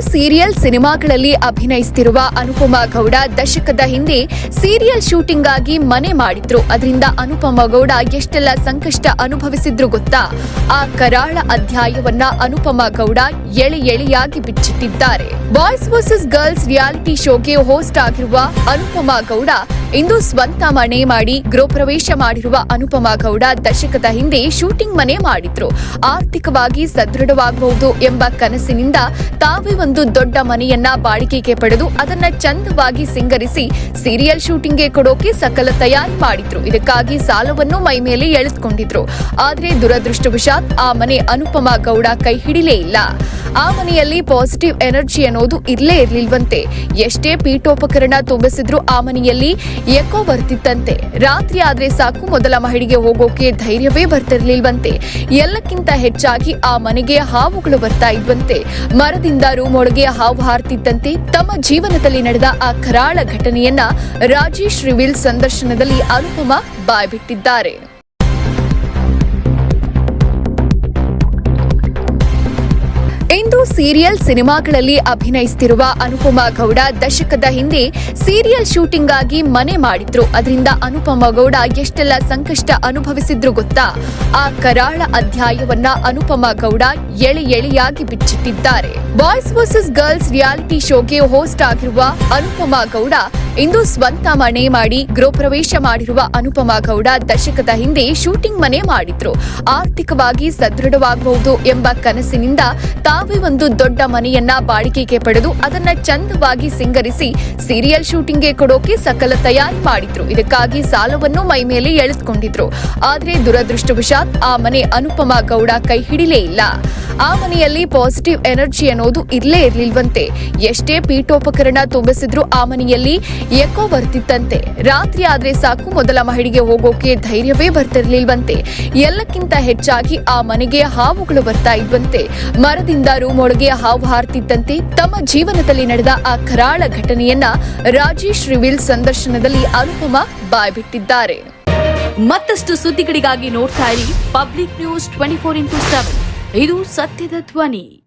Serial ಸಿನಿಮಾಗಳಲ್ಲಿ ಅಭಿನಯಿಸುತ್ತಿರುವ ಅನುಪಮಾ ಗೌಡ ದಶಕದ ಹಿಂದೆ ಸೀರಿಯಲ್ ಶೂಟಿಂಗ್ ಆಗಿ ಮನೆ ಮಾಡಿದ್ರು. ಅದರಿಂದ ಅನುಪಮಾ ಗೌಡ ಎಷ್ಟೆಲ್ಲ ಸಂಕಷ್ಟ ಅನುಭವಿಸಿದ್ರು ಗೊತ್ತಾ? ಆ ಕರಾಳ ಅಧ್ಯಾಯವನ್ನ ಅನುಪಮಾ ಗೌಡ ಎಳೆ ಎಳೆಯಾಗಿ ಬಿಚ್ಚಿಟ್ಟಿದ್ದಾರೆ. ಬಾಯ್ಸ್ ವರ್ಸಸ್ ಗರ್ಲ್ಸ್ ರಿಯಾಲಿಟಿ ಶೋಗೆ ಹೋಸ್ಟ್ ಆಗಿರುವ ಅನುಪಮಾ ಗೌಡ ಇಂದು ಸ್ವಂತ ಮನೆ ಮಾಡಿ ಗೃಹ ಪ್ರವೇಶ ಮಾಡಿರುವ ಅನುಪಮಾ ಗೌಡ ದಶಕದ ಹಿಂದೆ ಶೂಟಿಂಗ್ ಮನೆ ಮಾಡಿದ್ರು. ಆರ್ಥಿಕವಾಗಿ ಸದೃಢವಾಗಬಹುದು ಎಂಬ ಕನಸಿನಿಂದ ತಾವೇ ಒಂದು ದೊಡ್ಡ ಮನೆಯನ್ನ ಬಾಡಿಗೆಗೆ ಪಡೆದು ಅದನ್ನ ಚಂದವಾಗಿ ಸಿಂಗರಿಸಿ ಸೀರಿಯಲ್ ಶೂಟಿಂಗ್ಗೆ ಕೊಡೋಕೆ ಸಕಲ ತಯಾರಿ ಮಾಡಿದ್ರು. ಇದಕ್ಕಾಗಿ ಸಾಲವನ್ನು ಮೈ ಮೇಲೆ ಎಳೆದುಕೊಂಡಿದ್ರು. ಆದರೆ ದುರದೃಷ್ಟವಶಾತ್ ಆ ಮನೆ ಅನುಪಮಾ ಗೌಡ ಕೈ ಹಿಡಿಲೇ ಇಲ್ಲ. ಆ ಮನೆಯಲ್ಲಿ ಪಾಸಿಟಿವ್ ಎನರ್ಜಿ ಅನ್ನೋದು ಇರಲೇ ಇರ್ಲಿಲ್ವಂತೆ. ಎಷ್ಟೇ ಪೀಠೋಪಕರಣ ತುಂಬಿಸಿದ್ರು ಆ ಮನೆಯಲ್ಲಿ ಎಕೋ ಬರ್ತಿತ್ತಂತೆ. ರಾತ್ರಿ ಆದ್ರೆ ಸಾಕು ಮೊದಲ ಮಹಡಿಗೆ ಹೋಗೋಕೆ ಧೈರ್ಯವೇ ಬರ್ತಿರ್ಲಿಲ್ವಂತೆ. ಎಲ್ಲಕ್ಕಿಂತ ಹೆಚ್ಚಾಗಿ ಆ ಮನೆಗೆ ಹಾವುಗಳು ಬರ್ತಾ ಇದ್ವಂತೆ. ಮರದಿಂದ ರೂಮ್ ಒಳಗೆ ಹಾವು ಹಾರ್ತಿದ್ದಂತೆ ತಮ್ಮ ಜೀವನದಲ್ಲಿ ನಡೆದ ಆ ಕರಾಳ ಘಟನೆಯನ್ನ ರಾಜೇಶ್ ರಿವಿಲ್ ಸಂದರ್ಶನದಲ್ಲಿ ಅನುಪಮ ಬಾಯ್ಬಿಟ್ಟಿದ್ದಾರೆ. ಇಂದು ಸೀರಿಯಲ್ ಸಿನಿಮಾಗಳಲ್ಲಿ ಅಭಿನಯಿಸುತ್ತಿರುವ ಅನುಪಮಾ ಗೌಡ ದಶಕದ ಹಿಂದೆ ಸೀರಿಯಲ್ ಶೂಟಿಂಗ್ ಆಗಿ ಮನೆ ಮಾಡಿದ್ರು. ಅದರಿಂದ ಅನುಪಮಾ ಗೌಡ ಎಷ್ಟೆಲ್ಲ ಸಂಕಷ್ಟ ಅನುಭವಿಸಿದ್ರು ಗೊತ್ತಾ? ಆ ಕರಾಳ ಅಧ್ಯಾಯವನ್ನ ಅನುಪಮಾ ಗೌಡ ಎಳೆ ಎಳೆಯಾಗಿ ಬಿಚ್ಚಿಟ್ಟಿದ್ದಾರೆ. ಬಾಯ್ಸ್ ವರ್ಸಸ್ ಗರ್ಲ್ಸ್ ರಿಯಾಲಿಟಿ ಶೋಗೆ ಹೋಸ್ಟ್ ಆಗಿರುವ ಅನುಪಮಾ ಗೌಡ ಇಂದು ಸ್ವಂತ ಮನೆ ಮಾಡಿ ಗೃಹ ಪ್ರವೇಶ ಮಾಡಿರುವ ಅನುಪಮಾ ಗೌಡ ದಶಕದ ಹಿಂದೆ ಶೂಟಿಂಗ್ ಮನೆ ಮಾಡಿದ್ರು. ಆರ್ಥಿಕವಾಗಿ ಸದೃಢವಾಗಬಹುದು ಎಂಬ ಕನಸಿನಿಂದ ತಾವೇ ಒಂದು ದೊಡ್ಡ ಮನೆಯನ್ನ ಬಾಡಿಗೆಗೆ ಪಡೆದು ಅದನ್ನ ಚಂದವಾಗಿ ಸಿಂಗರಿಸಿ ಸೀರಿಯಲ್ ಶೂಟಿಂಗ್ಗೆ ಕೊಡೋಕೆ ಸಕಲ ತಯಾರಿ ಮಾಡಿದ್ರು. ಇದಕ್ಕಾಗಿ ಸಾಲವನ್ನು ಮೈ ಮೇಲೆ ಎಳೆದುಕೊಂಡಿದ್ರು. ಆದ್ರೆ ದುರದೃಷ್ಟವಶಾತ್ ಆ ಮನೆ ಅನುಪಮಾ ಗೌಡ ಕೈ ಹಿಡಿಲೇ ಇಲ್ಲ. ಆ ಮನೆಯಲ್ಲಿ ಪಾಸಿಟಿವ್ ಎನರ್ಜಿ ಅನ್ನೋದು ಇರಲೇ ಇರ್ಲಿಲ್ವಂತೆ. ಎಷ್ಟೇ ಪೀಠೋಪಕರಣ ತುಂಬಿಸಿದ್ರು ಆ ಮನೆಯಲ್ಲಿ ಎಕೋ ಬರ್ತಿತ್ತಂತೆ. ರಾತ್ರಿ ಆದ್ರೆ ಸಾಕು ಮೊದಲ ಮಹಡಿಗೆ ಹೋಗೋಕೆ ಧೈರ್ಯವೇ ಬರ್ತಿರ್ಲಿಲ್ವಂತೆ. ಎಲ್ಲಕ್ಕಿಂತ ಹೆಚ್ಚಾಗಿ ಆ ಮನೆಗೆ ಹಾವುಗಳು ಬರ್ತಾ ಇದ್ವಂತೆ. ಮರದಿಂದ ರೂಮ್ ಒಳಗೆ ಹಾವು ಹಾರ್ತಿದ್ದಂತೆ ತಮ್ಮ ಜೀವನದಲ್ಲಿ ನಡೆದ ಆ ಕರಾಳ ಘಟನೆಯನ್ನ ರಾಜೇಶ್ ರಿವಿಲ್ ಸಂದರ್ಶನದಲ್ಲಿ ಅನುಪಮ ಬಾಯ್ಬಿಟ್ಟಿದ್ದಾರೆ. ಮತ್ತಷ್ಟು ಸುದ್ದಿಗಳಿಗಾಗಿ ನೋಡ್ತಾ ಇರಿ Public News twenty four into seven ಇದು ಸತ್ಯದ ಧ್ವನಿ.